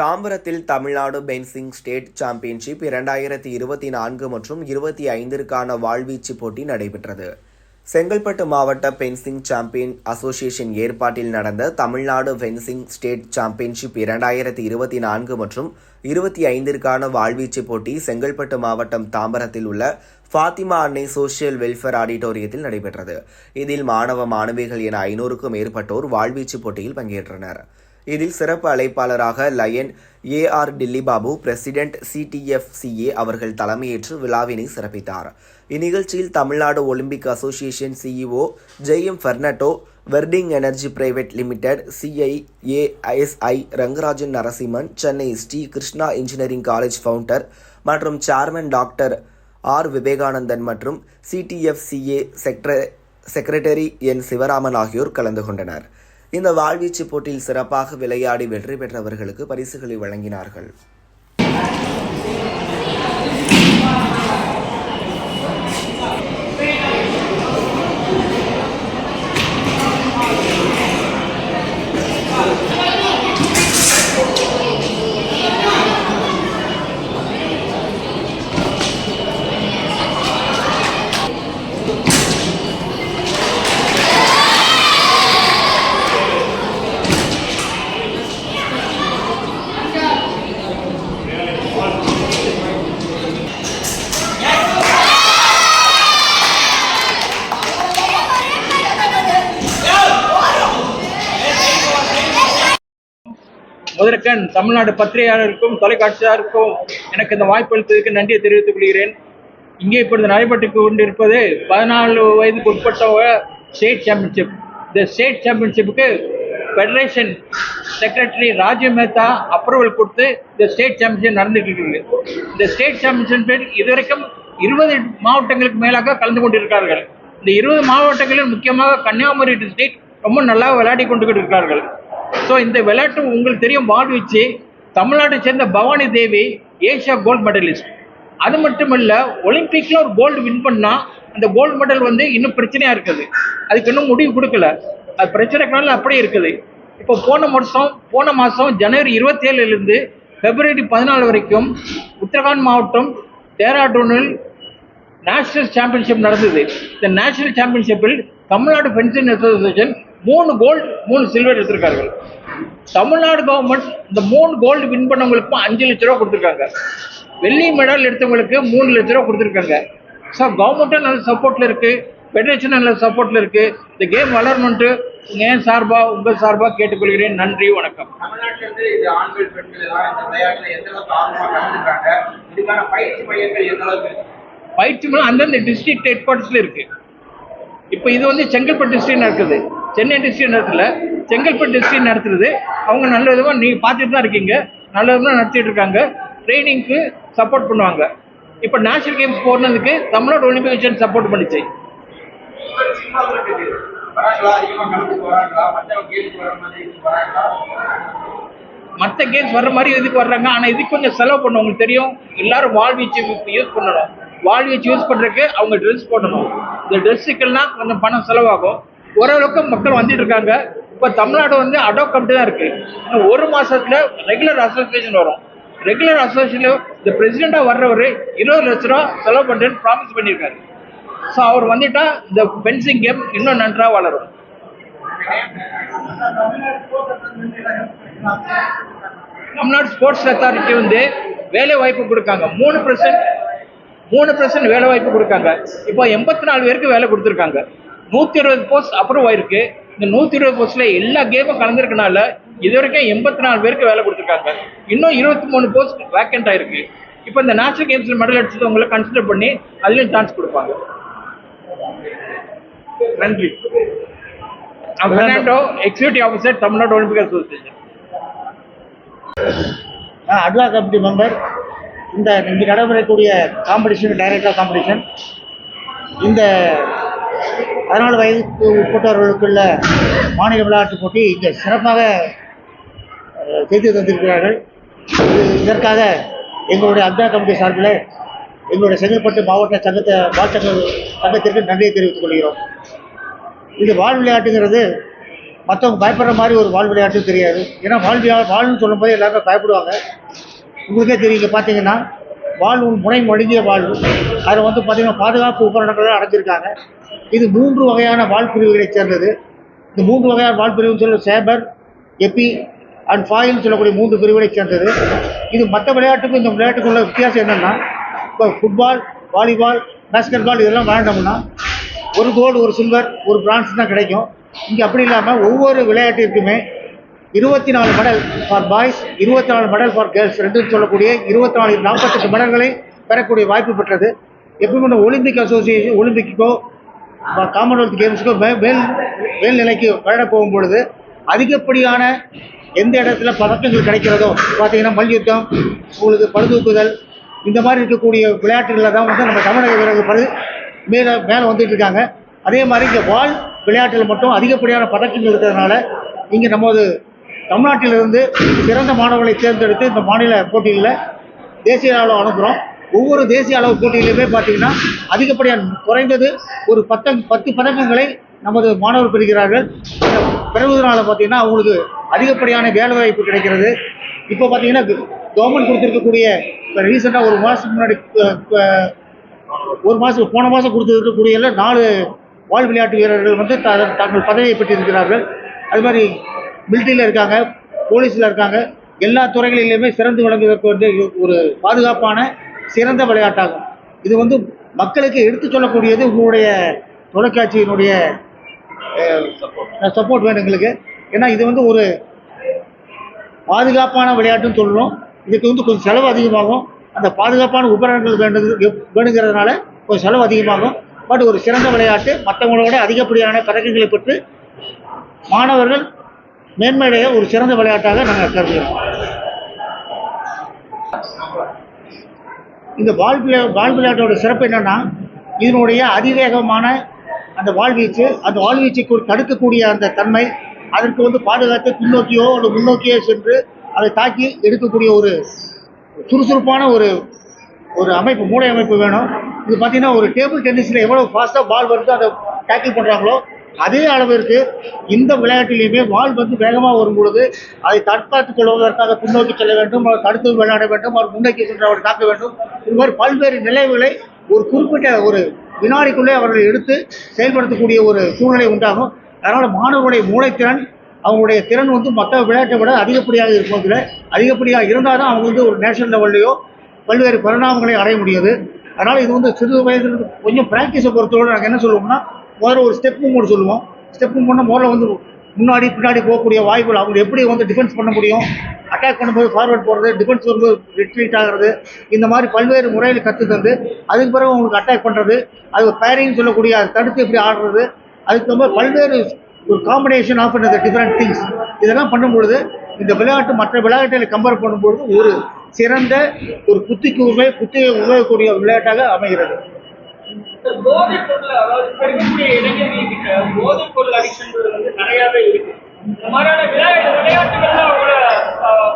தாம்பரத்தில் Tamil Nadu fencing state championship இரண்டாயிரத்தி இருபத்தி நான்கு மற்றும் இருபத்தி ஐந்திற்கான வாழ்வீச்சு போட்டி நடைபெற்றது. செங்கல்பட்டு மாவட்ட பென்சிங் சாம்பியன் அசோசியேஷன் ஏற்பாட்டில் நடந்த தமிழ்நாடு பென்சிங் ஸ்டேட் சாம்பியன்ஷிப் இரண்டாயிரத்தி இருபத்தி நான்கு மற்றும் இருபத்தி ஐந்திற்கான வாழ்வீச்சு போட்டி செங்கல்பட்டு மாவட்டம் தாம்பரத்தில் உள்ள ஃபாத்திமா அன்னை சோஷியல் வெல்ஃபேர் ஆடிட்டோரியத்தில் நடைபெற்றது. இதில் மாணவ மாணவிகள் என ஐநூறுக்கும் மேற்பட்டோர் வாழ்வீச்சு போட்டியில் பங்கேற்றனர். இதில் சிறப்பு அழைப்பாளராக lion A R Dillibabu president CDFCA அவர்கள் தலைமையேற்று விழாவினை சிறப்பித்தார். இந்நிகழ்ச்சியில் Tamil Nadu Olympic association CEO Jayam Fernando verding energy private limited CIASI Rangarajan Narasimhan Chennai Sri Krishna engineering college founder மற்றும் சேர்மன் டாக்டர் ஆர் விவேகானந்தன் மற்றும் சிடிஎஃப்சிஏ செக்ர செக்ரட்டரி என் சிவராமன் ஆகியோர் கலந்து கொண்டனர். இந்த வாழ்வீச்சு போட்டியில் சிறப்பாக விளையாடி வெற்றி பெற்றவர்களுக்கு பரிசுகளை வழங்கினார்கள். முதற்கண் தமிழ்நாடு பத்திரிகையாளருக்கும் தொலைக்காட்சியாருக்கும் எனக்கு இந்த வாய்ப்பு அளித்ததற்கு நன்றியை தெரிவித்துக் கொள்கிறேன். இங்கே இப்பொழுது நடைபெற்று கொண்டிருப்பது பதினாலு வயதுக்கு உட்பட்ட ஸ்டேட் சாம்பியன்ஷிப் இந்த state சாம்பியன்ஷிப்புக்கு federation secretary Rajiv Mehta approval கொடுத்து இந்த ஸ்டேட் சாம்பியன்ஷிப் நடந்துகிட்டு இருக்குது. இந்த ஸ்டேட் சாம்பியன்ஷிப் இதுவரைக்கும் இருபது மாவட்டங்களுக்கு மேலாக கலந்து கொண்டிருக்கிறார்கள். இந்த இருபது மாவட்டங்களில் முக்கியமாக கன்னியாகுமரி டிஸ்ட்ரிக்ட் ரொம்ப நல்லா விளையாடி கொண்டு இருக்கிறார்கள். ஸோ இந்த விளையாட்டு உங்களுக்கு தெரியும் வாழ்வீச்சு தமிழ்நாட்டை சேர்ந்த Bhavani Devi Asia gold medallist அது மட்டும் இல்லை ஒலிம்பிக்ல ஒரு கோல்டு வின் பண்ணால் அந்த கோல்டு மெடல் வந்து இன்னும் பிரச்சனையாக இருக்குது. அதுக்கு இன்னும் முடிவு கொடுக்கல. அது பிரச்சனைனால அப்படியே இருக்குது. இப்போ போன வருஷம் போன மாதம் ஜனவரி இருபத்தேழுலேருந்து இருந்து பிப்ரவரி பதினாலு வரைக்கும் உத்தரகாண்ட் மாவட்டம் டேராடூனில் நேஷனல் சாம்பியன்ஷிப் நடந்தது. இந்த நேஷனல் சாம்பியன்ஷிப்பில் தமிழ்நாடு ஃபென்சிங் அசோசியேஷன் மூணு கோல்டு மூணு சில்வர் எடுத்திருக்கார்கள். தமிழ்நாடு கவர்மெண்ட் இந்த மூணு கோல்டு வின் பண்ணவங்களுக்கு அஞ்சு லட்ச ரூபா கொடுத்துருக்காங்க. வெள்ளி மெடல் எடுத்தவங்களுக்கு மூணு லட்ச ரூபா கொடுத்துருக்காங்க. ஸோ கவர்மெண்ட்டும் நல்ல சப்போர்ட்டில் இருக்கு. ஃபெடரேஷன் நல்ல சப்போர்ட்டில் இருக்கு. இந்த கேம் வளரணுன்ட்டு ஏன் சார்பா உங்கள் சார்பா கேட்டுக்கொள்கிறேன். நன்றி வணக்கம். பயிற்சி மையம் அந்தந்த டிஸ்ட்ரிக்ட் ஹெட் குவார்ட்டர்ஸில் இருக்கு. இப்போ இது வந்து செங்கல்பட்டு டிஸ்ட்ரிக்ட் நடக்குது. சென்னை டிஸ்ட்ரிக்ட் நடத்தல செங்கல்பட்டு டிஸ்ட்ரிக்ட் நடத்துறது. அவங்க நல்ல விதமாக நீங்கள் பார்த்துட்டு தான் இருக்கீங்க. நல்ல விதமாக நடத்திட்டு இருக்காங்க. ட்ரைனிங்க்கு சப்போர்ட் பண்ணுவாங்க. இப்போ நேஷனல் கேம்ஸ் போனதுக்கு தமிழ்நாடு ஒலிம்பிக் சப்போர்ட் பண்ணிச்சு மற்ற கேம்ஸ் வர மாதிரி வர்ற மாதிரி இதுக்கு வர்றாங்க. ஆனால் இதுக்கு கொஞ்சம் செலவு பண்ணணும் உங்களுக்கு தெரியும். எல்லாரும் வாழ்வீச்சு யூஸ் பண்ணணும். வாழ்வீச்சு யூஸ் பண்ணுறதுக்கு அவங்க ட்ரெஸ் போடணும். இந்த ட்ரெஸ்ஸுக்கெல்லாம் கொஞ்சம் பணம் செலவாகும். ஓரளவுக்கு மக்கள் வந்துட்டு இருக்காங்க. இப்போ தமிழ்நாடு வந்து அடோப் கமிட்டி தான் இருக்கு. இன்னும் ஒரு மாசத்துல ரெகுலர் அசோசியேஷன் வரும். ரெகுலர் அசோசியேஷன் இந்த பிரசிடெண்டா வர்றவர் இருபது லட்ச ரூபா செலவு பண்றேன்னு ப்ராமிஸ் பண்ணியிருக்காரு ஸோ அவர் வந்துட்டா இந்த ஃபென்சிங் கேம் இன்னும் நன்றாக வளரும். தமிழ்நாடு ஸ்போர்ட்ஸ் அத்தாரிட்டி வந்து வேலை வாய்ப்பு கொடுக்காங்க. மூணு பர்சன்ட் மூணு பர்சன்ட் வேலை வாய்ப்பு கொடுக்காங்க. இப்போ எண்பத்தி நாலு பேருக்கு வேலை கொடுத்துருக்காங்க. நூற்றி இருபது போஸ்ட் அப்ரூவ் ஆயிருக்கு. இந்த நூற்றி இருபது போஸ்ட்டில் எல்லா கேமும் கலந்துருக்கனால இது வரைக்கும் எண்பத்தி நாலு பேருக்கு வேலை கொடுத்துருக்காங்க. இன்னும் இருபத்தி மூணு போஸ்ட் வேக்கண்ட் ஆயிருக்கு. இப்போ இந்த நேஷனல் கேம்ஸில் மெடல் அடிச்சவங்களை கன்சிடர் பண்ணி அதுலேயும் சான்ஸ் கொடுப்பாங்க. நன்றி. Fernando executive officer Tamil Nadu Olympic association அட்வா committee member இந்த இங்கே நடைபெறக்கூடிய காம்படிஷன் டைரக்டர் காம்படிஷன் இந்த பதினாலு வயதுக்கு உட்பட்டவர்களுக்குள்ள மாநில விளையாட்டுப் போட்டி இங்கே சிறப்பாக செய்து தந்திருக்கிறார்கள். இதற்காக எங்களுடைய அட்வா கமிட்டி சார்பில் எங்களுடைய செங்கல்பட்டு மாவட்ட சங்கத்தை வாழ்ச்சங்க சங்கத்திற்கு நன்றியை தெரிவித்துக் கொள்கிறோம். இது வாழ் விளையாட்டுங்கிறது மற்றவங்க பயப்படுற மாதிரி ஒரு வால் விளையாட்டு தெரியாது. ஏன்னா வால் விளையா- வாள்னு சொல்லும்போது எல்லாருமே பயப்படுவாங்க. உங்களுக்கே தெரியும் இங்கே பார்த்தீங்கன்னா வால் முனை மழுங்கிய வால் அதில் வந்து பார்த்திங்கன்னா பாதுகாப்பு உபகரணங்கள் அடைஞ்சிருக்காங்க. இது மூன்று வகையான வால்பிரிவுகளைச் சேர்ந்தது. இந்த மூன்று வகையான வால் பிரிவுன்னு சொல்ல சேபர் எப்பி அண்ட் ஃபாயில்னு சொல்லக்கூடிய மூன்று பிரிவுகளைச் சேர்ந்தது. இது மற்ற விளையாட்டுக்கும் இந்த விளையாட்டுக்கும் உள்ள வித்தியாசம் என்னென்னா இப்போ ஃபுட்பால் வாலிபால் பேஸ்கெட் பால் இதெல்லாம் விளையாண்டோம்னா ஒரு கோல்டு ஒரு சில்வர் ஒரு பிரான்ஸ் தான் கிடைக்கும். இங்கே அப்படி இல்லாமல் ஒவ்வொரு விளையாட்டிற்குமே இருபத்தி நாலு மெடல் ஃபார் பாய்ஸ் இருபத்தி நாலு மெடல் ஃபார் கேர்ள்ஸ் ரெண்டுன்னு சொல்லக்கூடிய இருபத்தி நாலு நாற்பத்தெட்டு மெடல்களை பெறக்கூடிய வாய்ப்பு பெற்றது. எப்பவுமே ஒலிம்பிக் அசோசியேஷன் ஒலிம்பிக்கோ காமன்வெல்த் கேம்ஸுக்கு மேல் மேல்நிலைக்கு விளையாட போகும் பொழுது அதிகப்படியான எந்த இடத்துல பதக்கங்கள் கிடைக்கிறதோ பார்த்தீங்கன்னா மல்யுத்தம் உங்களுக்கு பழுதூக்குதல் இந்த மாதிரி இருக்கக்கூடிய விளையாட்டுகளில் தான் வந்து நம்ம தமிழக வீரர்கள் பரு மேலே மேலே வந்துட்டு இருக்காங்க. அதே மாதிரி இங்கே வால் விளையாட்டில் மட்டும் அதிகப்படியான பதக்கங்கள் இருக்கிறதுனால இங்கே நமது தமிழ்நாட்டிலிருந்து சிறந்த மாணவர்களை தேர்ந்தெடுத்து இந்த மாநில போட்டிகளில் தேசிய அளவில் அனுப்புகிறோம் ஒவ்வொரு தேசிய அளவு போட்டியிலுமே பார்த்தீங்கன்னா அதிகப்படியான குறைந்தது ஒரு பத்த பத்து பதக்கங்களை நமது மாணவர் பெறுகிறார்கள். பெறுவதனால பார்த்தீங்கன்னா அவங்களுக்கு அதிகப்படியான வேலைவாய்ப்பு கிடைக்கிறது. இப்போ பார்த்தீங்கன்னா கவர்மெண்ட் கொடுத்துருக்கக்கூடிய இப்போ ரீசெண்டாக ஒரு மாதத்துக்கு முன்னாடி ஒரு மாதம் போன மாதம் கொடுத்துருக்கக்கூடிய நாலு வால் விளையாட்டு வீரர்கள் வந்து த- தங்கள் பதவியை பெற்றிருக்கிறார்கள். அது மாதிரி மிலிட்ரியில் இருக்காங்க போலீஸில் இருக்காங்க. எல்லா துறைகளிலுமே சிறந்து விளங்குவதற்கு வந்து ஒரு பாதுகாப்பான சிறந்த விளையாட்டாகும். இது வந்து மக்களுக்கு எடுத்து சொல்லக்கூடியது உங்களுடைய தொலைக்காட்சியினுடைய சப்போர்ட் வேணும் எங்களுக்கு. ஏன்னா இது வந்து ஒரு பாதுகாப்பான விளையாட்டுன்னு சொல்கிறோம் இதுக்கு வந்து கொஞ்சம் செலவு அதிகமாகும். அந்த பாதுகாப்பான உபகரணங்கள் வேண்டது வேணுங்கிறதுனால கொஞ்சம் செலவு அதிகமாகும். பட் ஒரு சிறந்த விளையாட்டு மற்றவங்களோட அதிகப்படியான பதக்கங்களை பெற்று மாணவர்கள் மேன்மையடைய ஒரு சிறந்த விளையாட்டாக நாங்கள் கருதுகிறோம். இந்த வால் விளையா வால் விளையாட்டோட சிறப்பு என்னன்னா இதனுடைய அதிவேகமான அந்த வாழ்வீச்சு அந்த வாழ்வீச்சை தடுக்கக்கூடிய அந்த தன்மை அதற்கு வந்து பாதுகாத்து பின்னோக்கியோ அல்லது முன்னோக்கியோ சென்று அதை தாக்கி எடுக்கக்கூடிய ஒரு சுறுசுறுப்பான ஒரு ஒரு அமைப்பு மூளை அமைப்பு வேணும். இது பார்த்தீங்கன்னா ஒரு டேபிள் டென்னிஸில் எவ்வளோ ஃபாஸ்ட்டாக பால் வருதோ அதை டேக்கிள் பண்ணுறாங்களோ அதே அளவிற்கு இந்த விளையாட்டிலையுமே வால் வந்து வேகமாக வரும் பொழுது அதை தற்காத்துக் கொள்வதற்காக பின்னோக்கி செல்ல வேண்டும் அவர் தடுத்து விளையாட வேண்டும் அவர் முன்னோக்கி சென்று அவர் தாக்க வேண்டும். இது மாதிரி பல்வேறு நிலைவுகளை ஒரு குறிப்பிட்ட ஒரு வினாடிக்குள்ளே அவர்கள் எடுத்து செயல்படுத்தக்கூடிய ஒரு சூழ்நிலை உண்டாகும். அதனால் மாணவர்களுடைய மூளைத்திறன் அவங்களுடைய திறன் வந்து மற்ற விளையாட்டை விட அதிகப்படியாக இருப்பதில் அதிகப்படியாக இருந்தால் தான் அவங்க வந்து ஒரு நேஷனல் லெவல்லையோ பல்வேறு பரிணாமங்களை அடைய முடியாது. அதனால் இது வந்து சிறு வயதிலிருந்து கொஞ்சம் ப்ராக்டிஸை பொறுத்தவரை நாங்கள் என்ன சொல்லுவோம்னா முதல்ல ஒரு ஸ்டெப் மூவ்மெண்ட் சொல்லுவோம். ஸ்டெப் மூவ்மெண்ட்னா முதல்ல வந்து முன்னாடி பின்னாடி போகக்கூடிய வாய்ப்புகள் அவங்க எப்படி வந்து டிஃபென்ஸ் பண்ண முடியும்? அட்டாக் பண்ணும்போது ஃபார்வர்ட் போகிறது டிஃபென்ஸ் வரும்போது ரிட்ரீட் ஆகிறது இந்த மாதிரி பல்வேறு முறையில் கற்று தந்து அதுக்கு பிறகு உங்களுக்கு அட்டாக் பண்ணுறது அது பேரிங் சொல்லக்கூடிய அதை தடுத்து எப்படி ஆடுறது அதுக்கு தகுந்த பல்வேறு ஒரு காம்பினேஷன் ஆஃப் இந்த டிஃப்ரெண்ட் திங்ஸ் இதெல்லாம் பண்ணும்பொழுது இந்த விளையாட்டு மற்ற விளையாட்டுகளை கம்பேர் பண்ணும்பொழுது ஒரு சிறந்த ஒரு புத்திக்கு உண்மை புத்தியை உருவாக்கக்கூடிய ஒரு விளையாட்டாக அமைகிறது. போதைப் பொருள் அதாவது இப்ப இருக்கக்கூடிய இளைஞர்கள்கிட்ட போதைப் பொருள் அடிக்ஷன்கள் வந்து நிறையாவே இருக்கு. இந்த மாதிரியான விளையாட்டு விளையாட்டுகள்ல அவங்களோட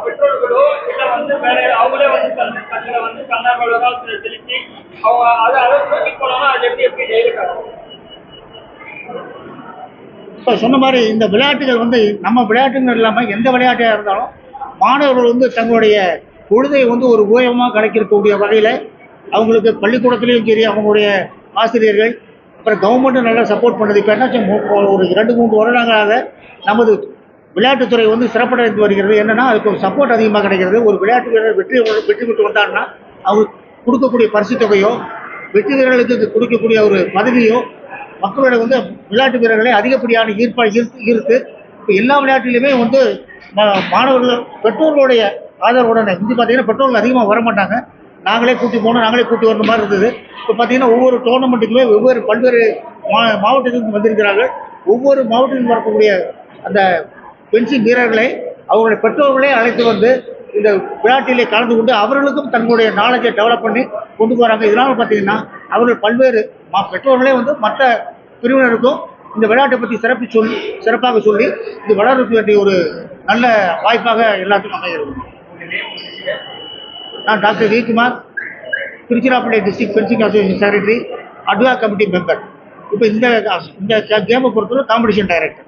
பெற்றோர்களோ இல்ல வந்து வேற அவங்களே வந்து தங்களை வந்து கண்ணாமலரா செலுத்தி அவங்க அதை அதை நோக்கி போனாலும் அது எப்படி எப்படி டைரக்ட் இப்போ சொன்ன மாதிரி இந்த விளையாட்டுகள் வந்து நம்ம விளையாட்டுன்னு இல்லாமல் எந்த விளையாட்டாக இருந்தாலும் மாணவர்கள் வந்து தங்களுடைய பொழுதை வந்து ஒரு ஓயமாக கிடைக்கக்கூடிய வகையில் அவங்களுக்கு பள்ளிக்கூடத்துலேயும் சரி அவங்களுடைய ஆசிரியர்கள் அப்புறம் கவர்மெண்ட்டும் நல்லா சப்போர்ட் பண்ணுது. இப்போ என்னாச்சும் ஒரு இரண்டு மூன்று வருடங்களாக நமது விளையாட்டுத்துறை வந்து சிறப்படைந்து வருகிறது. என்னென்னா அதுக்கு ஒரு சப்போர்ட் அதிகமாக கிடைக்கிறது. ஒரு விளையாட்டு வீரர் வெற்றி வெற்றி பெற்று வந்தாங்கன்னா அவர் கொடுக்கக்கூடிய பரிசு தொகையோ வெற்றி வீரர்களுக்கு கொடுக்கக்கூடிய ஒரு பதவியோ மக்களோட வந்து விளையாட்டு வீரர்களை அதிகப்படியான ஈர்ப்பா ஈர்த்து ஈர்த்து இப்போ எல்லா விளையாட்டிலுமே வந்து மா- மாணவர்கள் பெற்றோர்களுடைய ஆதரவுடன் இங்கே பார்த்தீங்கன்னா பெற்றோர்கள் அதிகமாக வர மாட்டாங்க நாங்களே கூட்டி போகணும் நாங்களே கூட்டி வரணும் மாதிரி இருந்தது. இப்போ பார்த்தீங்கன்னா ஒவ்வொரு டோர்னமெண்ட்டுக்குமே வெவ்வேறு பல்வேறு மா மாவட்டத்திலிருந்து வந்திருக்கிறார்கள். ஒவ்வொரு மாவட்டத்திலும் வரக்கூடிய அந்த பென்சில் வீரர்களை அவர்களுடைய பெற்றோர்களே அழைத்து வந்து இந்த விளையாட்டிலே கலந்து கொண்டு அவர்களுக்கும் தங்களுடைய நாலேஜை டெவலப் பண்ணி கொண்டு போகிறாங்க இதனால் பார்த்தீங்கன்னா அவர்கள் பல்வேறு மா பெற்றோர்களே வந்து மற்ற பிரிவினருக்கும் இந்த விளையாட்டை பற்றி சிறப்பி சொல்லி சிறப்பாக சொல்லி இது வளர்றதுக்கு வேண்டிய ஒரு நல்ல வாய்ப்பாக எல்லாத்துக்கும் அமைகிறது. நான் doctor Vikumar Tiruchirappalli district fencing association secretary அட்வா committee member இப்போ இந்த இந்த கேமை பொறுத்தவரை காம்படிஷன் டைரக்டர்